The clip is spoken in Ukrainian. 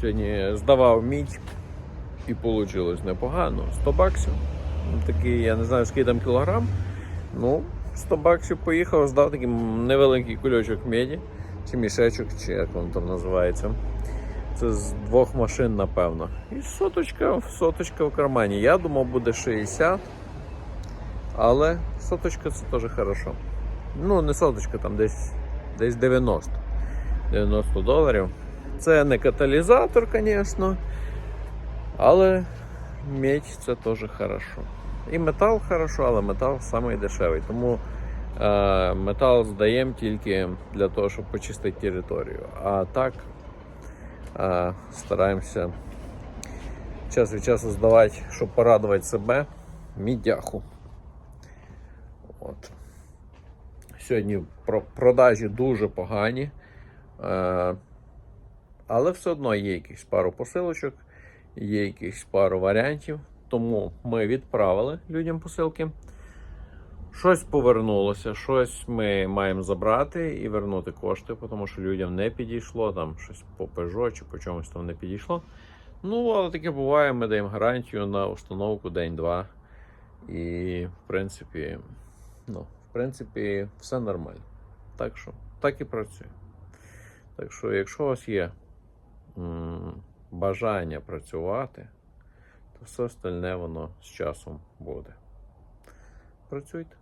Сьогодні здавав мідь і вийшло непогано. 100 баксів. Такий, я не знаю, скільки там кілограм. Ну, 100 баксів поїхав, здав такий невеликий кульочок меді, чи мішечок, чи як воно там називається. Це з двох машин, напевно. І соточка, соточка в кармані. Я думав, буде 60. Але соточка це теж хорошо. Ну, не соточка, там десь, десь 90. 90 доларів. Це не каталізатор, звісно. Але медь це теж хорошо. І метал хорошо, але метал самий дешевий. Тому е, метал здаємо тільки для того, щоб почистити територію. А так е, стараємося час від часу здавати, щоб порадувати себе, мідяху. От. Сьогодні продажі дуже погані. Е, але все одно є якісь пару посилочок, є якісь пару варіантів. Тому ми відправили людям посилки. Щось повернулося, щось ми маємо забрати і вернути кошти, тому що людям не підійшло, там щось по Peugeot чи по чомусь там не підійшло. Ну, але таке буває, ми даємо гарантію на установку день-два. І, в принципі, ну, в принципі, все нормально. Так що, так і працює. Так що, якщо у вас є бажання працювати, то все остальне воно з часом буде. Працюйте.